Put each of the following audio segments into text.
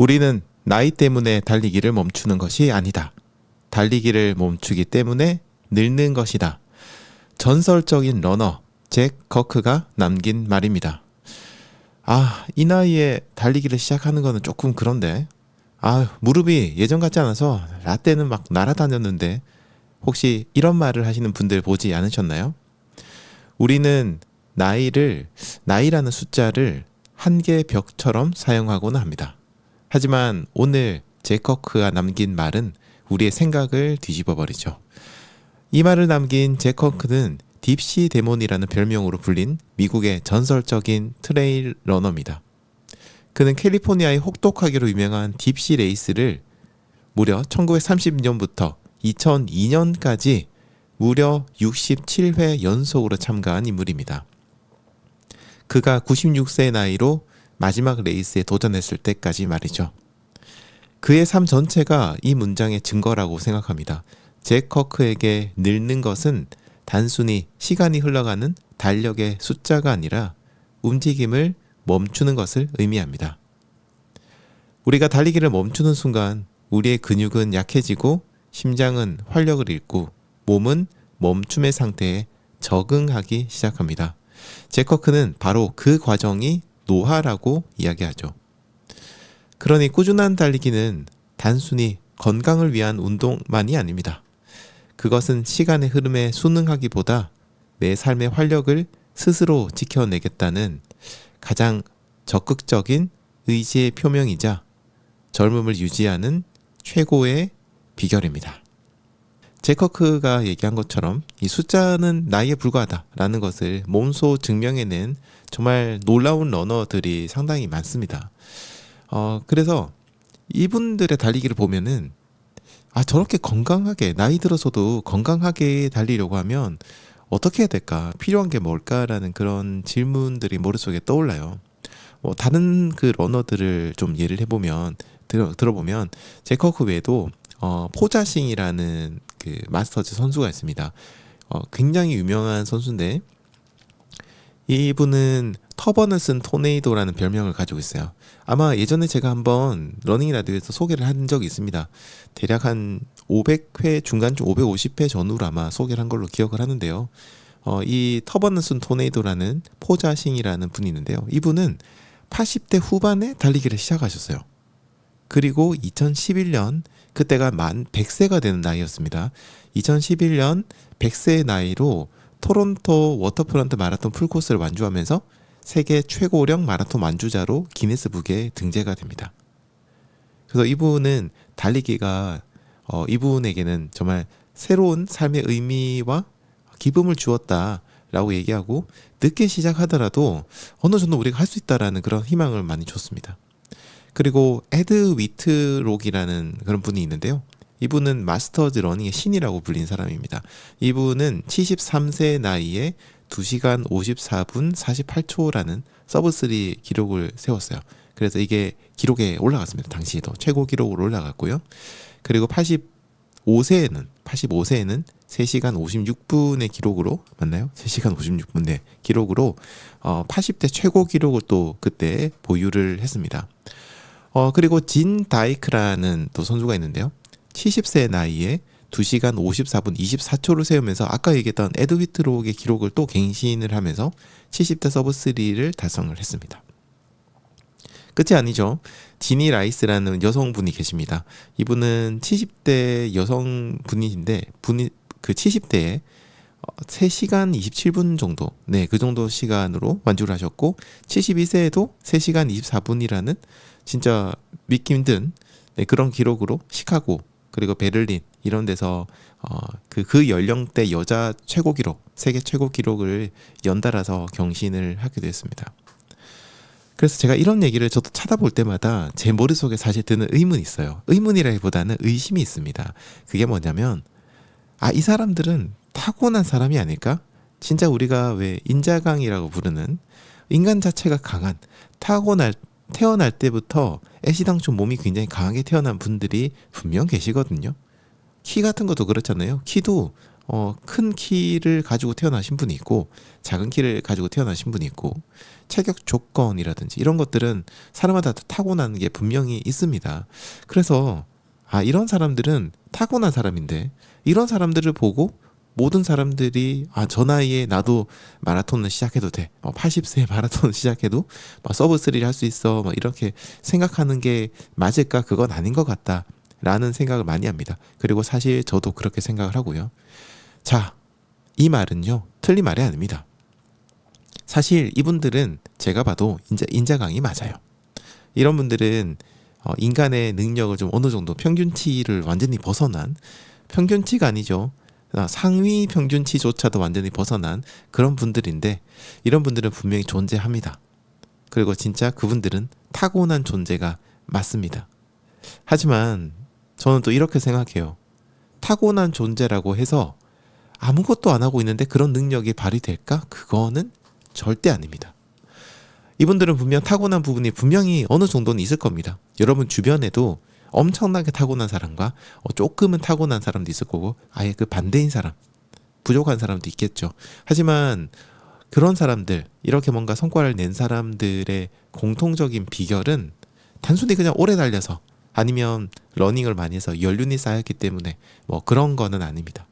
우리는 나이 때문에 달리기를 멈추는 것이 아니다. 달리기를 멈추기 때문에 늙는 것이다. 전설적인 러너 잭 커크가 남긴 말입니다. 아, 이 나이에 달리기를 시작하는 거는 조금 그런데. 아, 무릎이 예전 같지 않아서 라떼는 막 날아다녔는데 혹시 이런 말을 하시는 분들 보지 않으셨나요? 우리는 나이를 나이라는 숫자를 한계 벽처럼 사용하고는 합니다. 하지만 오늘 제커크가 남긴 말은 우리의 생각을 뒤집어 버리죠. 이 말을 남긴 제커크는 딥시 데몬이라는 별명으로 불린 미국의 전설적인 트레일 러너입니다. 그는 캘리포니아의 혹독하기로 유명한 딥시 레이스를 무려 1930년부터 2002년까지 무려 67회 연속으로 참가한 인물입니다. 그가 96세의 나이로 마지막 레이스에 도전했을 때까지 말이죠. 그의 삶 전체가 이 문장의 증거라고 생각합니다. 잭 커크에게 늙는 것은 단순히 시간이 흘러가는 달력의 숫자가 아니라 움직임을 멈추는 것을 의미합니다. 우리가 달리기를 멈추는 순간 우리의 근육은 약해지고 심장은 활력을 잃고 몸은 멈춤의 상태에 적응하기 시작합니다. 제커크는 바로 그 과정이 노화라고 이야기하죠. 그러니 꾸준한 달리기는 단순히 건강을 위한 운동만이 아닙니다. 그것은 시간의 흐름에 순응하기보다 내 삶의 활력을 스스로 지켜내겠다는 가장 적극적인 의지의 표명이자 젊음을 유지하는 최고의 비결입니다. 제커크가 얘기한 것처럼 이 숫자는 나이에 불과하다라는 것을 몸소 증명해낸 정말 놀라운 러너들이 상당히 많습니다. 어, 그래서 이분들의 달리기를 보면은 아, 저렇게 건강하게, 나이 들어서도 건강하게 달리려고 하면 어떻게 해야 될까? 필요한 게 뭘까라는 그런 질문들이 머릿속에 떠올라요. 뭐, 다른 그 러너들을 좀 예를 해보면, 들어, 들어보면, 제커크 외에도, 어, 포자싱이라는 그 마스터즈 선수가 있습니다. 어, 굉장히 유명한 선수인데, 이분은 터버너슨 토네이도라는 별명을 가지고 있어요. 아마 예전에 제가 한번 러닝 라디오에서 소개를 한 적이 있습니다. 대략 한 500회 중간쯤 550회 전후로 아마 소개를 한 걸로 기억을 하는데요. 어, 이 터버너슨 토네이도라는 포자싱이라는 분이 있는데요. 이분은 80대 후반에 달리기를 시작하셨어요. 그리고 2011년 그때가 만 100세가 되는 나이였습니다. 2011년 100세의 나이로 토론토 워터프런트 마라톤 풀코스를 완주하면서 세계 최고령 마라톤 완주자로 기네스북에 등재가 됩니다. 그래서 이분은 달리기가 어, 이분에게는 정말 새로운 삶의 의미와 기쁨을 주었다라고 얘기하고 늦게 시작하더라도 어느 정도 우리가 할 수 있다라는 그런 희망을 많이 줬습니다. 그리고 에드 위트록이라는 그런 분이 있는데요. 이분은 마스터즈 러닝의 신이라고 불린 사람입니다. 이분은 73세 나이에 2시간 54분 48초라는 서브3 기록을 세웠어요. 그래서 이게 기록에 올라갔습니다. 당시에도 최고 기록으로 올라갔고요. 그리고 85세에는 85세에는 3시간 56분의 기록으로 맞나요? 3시간 56분 네 기록으로 어 80대 최고 기록을 또 그때 보유를 했습니다. 어 그리고 진 다이크라는 또 선수가 있는데요. 70세 나이에 2시간 54분 24초를 세우면서 아까 얘기했던 에드 위트록의 기록을 또 갱신을 하면서 70대 서브 3를 달성을 했습니다. 끝이 아니죠. 지니 라이스라는 여성분이 계십니다. 이분은 70대 여성분이신데 분이 그 70대에 3시간 27분 정도, 네, 그 정도 시간으로 완주를 하셨고, 72세에도 3시간 24분이라는 진짜 믿기 힘든 네, 그런 기록으로 시카고, 그리고 베를린 이런 데서 어, 그, 그 연령대 여자 최고 기록, 세계 최고 기록을 연달아서 경신을 하게 됐습니다. 그래서 제가 이런 얘기를 저도 찾아볼 때마다 제 머릿속에 사실 드는 의문이 있어요. 의문이라기보다는 의심이 있습니다. 그게 뭐냐면, 아, 이 사람들은 타고난 사람이 아닐까? 진짜 우리가 왜 인자강이라고 부르는 인간 자체가 강한 타고날 태어날 때부터 애시당초 몸이 굉장히 강하게 태어난 분들이 분명 계시거든요. 키 같은 것도 그렇잖아요. 키도 어, 큰 키를 가지고 태어나신 분이 있고 작은 키를 가지고 태어나신 분이 있고 체격 조건이라든지 이런 것들은 사람마다 다 타고나는 게 분명히 있습니다. 그래서 아 이런 사람들은 타고난 사람인데 이런 사람들을 보고 모든 사람들이 아 저 나이에 나도 마라톤을 시작해도 돼. 어, 80세에 마라톤을 시작해도 막 서브 3를 할 수 있어. 막 이렇게 생각하는 게 맞을까? 그건 아닌 것 같다. 라는 생각을 많이 합니다. 그리고 사실 저도 그렇게 생각을 하고요. 자, 이 말은요. 틀린 말이 아닙니다. 사실 이분들은 제가 봐도 인자, 인자강이 맞아요. 이런 분들은 어, 인간의 능력을 좀 어느 정도 평균치를 완전히 벗어난 평균치가 아니죠. 아, 상위 평균치조차도 완전히 벗어난 그런 분들인데 이런 분들은 분명히 존재합니다. 그리고 진짜 그분들은 타고난 존재가 맞습니다. 하지만 저는 또 이렇게 생각해요. 타고난 존재라고 해서 아무것도 안 하고 있는데 그런 능력이 발휘될까? 그거는 절대 아닙니다. 이분들은 분명 타고난 부분이 분명히 어느 정도는 있을 겁니다. 여러분 주변에도 엄청나게 타고난 사람과 어, 조금은 타고난 사람도 있을 거고 아예 그 반대인 사람, 부족한 사람도 있겠죠. 하지만 그런 사람들, 이렇게 뭔가 성과를 낸 사람들의 공통적인 비결은 단순히 그냥 오래 달려서 아니면 러닝을 많이 해서 연륜이 쌓였기 때문에 뭐 그런 거는 아닙니다.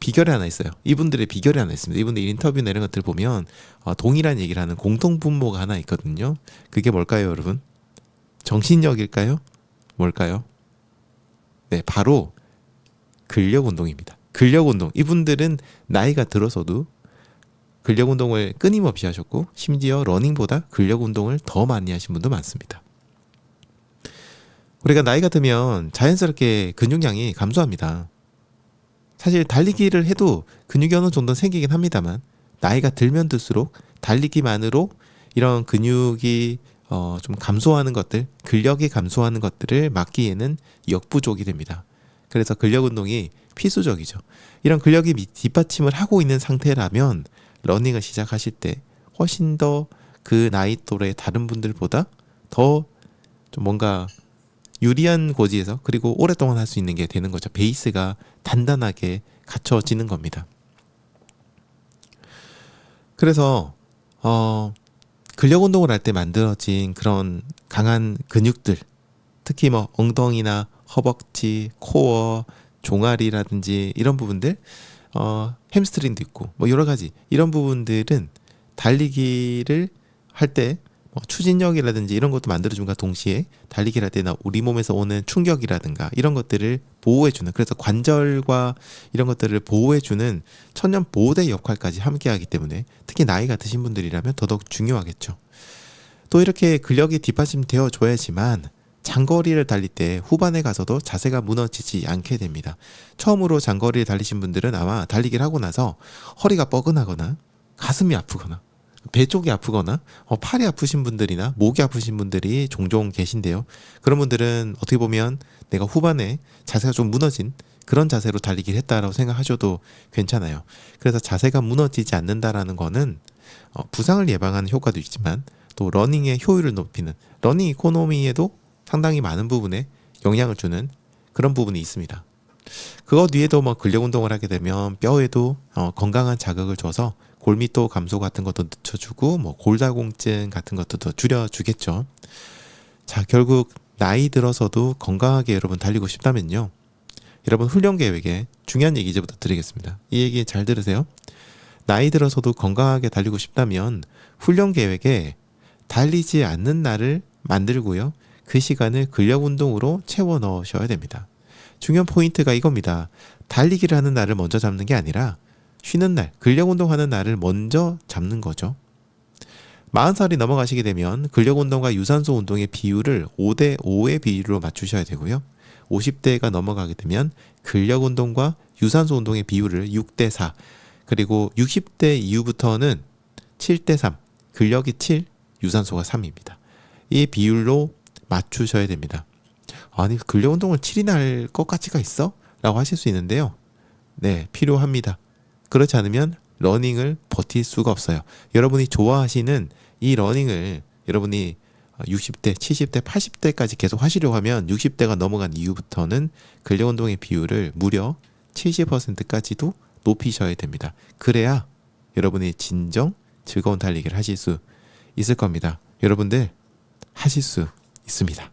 비결이 하나 있어요. 이분들의 비결이 하나 있습니다. 이분들 인터뷰 내는 것들 보면 어, 동일한 얘기를 하는 공통 분모가 하나 있거든요. 그게 뭘까요, 여러분? 정신력일까요? 뭘까요? 네, 바로 근력 운동입니다. 근력 운동. 이분들은 나이가 들어서도 근력 운동을 끊임없이 하셨고 심지어 러닝보다 근력 운동을 더 많이 하신 분도 많습니다. 우리가 나이가 들면 자연스럽게 근육량이 감소합니다. 사실 달리기를 해도 근육이 어느 정도 생기긴 합니다만 나이가 들면 들수록 달리기만으로 이런 근육이 어, 좀 감소하는 것들, 근력이 감소하는 것들을 막기에는 역부족이 됩니다. 그래서 근력 운동이 필수적이죠. 이런 근력이 뒷받침을 하고 있는 상태라면 러닝을 시작하실 때 훨씬 더 그 나이 또래 다른 분들보다 더 좀 뭔가 유리한 고지에서 그리고 오랫동안 할 수 있는 게 되는 거죠. 베이스가 단단하게 갖춰지는 겁니다. 그래서 어 근력 운동을 할 때 만들어진 그런 강한 근육들 특히 뭐 엉덩이나 허벅지, 코어, 종아리라든지 이런 부분들 어 햄스트링도 있고 뭐 여러 가지 이런 부분들은 달리기를 할 때 뭐 추진력이라든지 이런 것도 만들어준과 동시에 때나 우리 몸에서 오는 충격이라든가 이런 것들을 보호해주는 그래서 관절과 이런 것들을 보호해주는 천연 보호대 역할까지 함께하기 때문에 특히 나이가 드신 분들이라면 더더욱 중요하겠죠. 또 이렇게 근력이 뒷받침되어 줘야지만 장거리를 달릴 때 후반에 가서도 자세가 무너지지 않게 됩니다. 처음으로 장거리를 달리신 분들은 아마 달리기를 하고 나서 허리가 뻐근하거나 가슴이 아프거나 배 쪽이 아프거나 어, 팔이 아프신 분들이나 목이 아프신 분들이 종종 계신데요. 그런 분들은 어떻게 보면 내가 후반에 자세가 좀 무너진 그런 자세로 달리기를 했다라고 생각하셔도 괜찮아요. 그래서 자세가 무너지지 않는다라는 거는 어, 부상을 예방하는 효과도 있지만 또 러닝의 효율을 높이는 러닝 이코노미에도 상당히 많은 부분에 영향을 주는 그런 부분이 있습니다. 그것 위에도 뭐 근력 운동을 하게 되면 뼈에도 어, 건강한 자극을 줘서 골밀도 감소 같은 것도 늦춰주고 뭐 골다공증 같은 것도 더 줄여주겠죠. 자 결국 나이 들어서도 건강하게 여러분 달리고 싶다면요. 여러분 훈련 계획에 중요한 얘기 이제부터 드리겠습니다. 이 얘기 잘 들으세요. 나이 들어서도 건강하게 달리고 싶다면 훈련 계획에 달리지 않는 날을 만들고요. 그 시간을 근력 운동으로 채워 넣으셔야 됩니다. 중요한 포인트가 이겁니다. 달리기를 하는 날을 먼저 잡는 게 아니라 쉬는 날, 근력 운동하는 날을 먼저 잡는 거죠. 40살이 넘어가시게 되면 근력 운동과 유산소 운동의 비율을 5대 5의 비율로 맞추셔야 되고요. 50대가 넘어가게 되면 근력 운동과 유산소 운동의 비율을 6대 4, 그리고 60대 이후부터는 7대 3, 근력이 7, 유산소가 3입니다. 이 비율로 맞추셔야 됩니다. 아니, 근력 운동을 7이나 할것 가치가 있어? 라고 하실 수 있는데요. 네, 필요합니다. 그렇지 않으면 러닝을 버틸 수가 없어요. 여러분이 좋아하시는 이 러닝을 여러분이 60대, 70대, 80대까지 계속 하시려고 하면 60대가 넘어간 이후부터는 근력 운동의 비율을 무려 70%까지도 높이셔야 됩니다. 그래야 여러분이 진정 즐거운 달리기를 하실 수 있을 겁니다. 여러분들 하실 수 있습니다.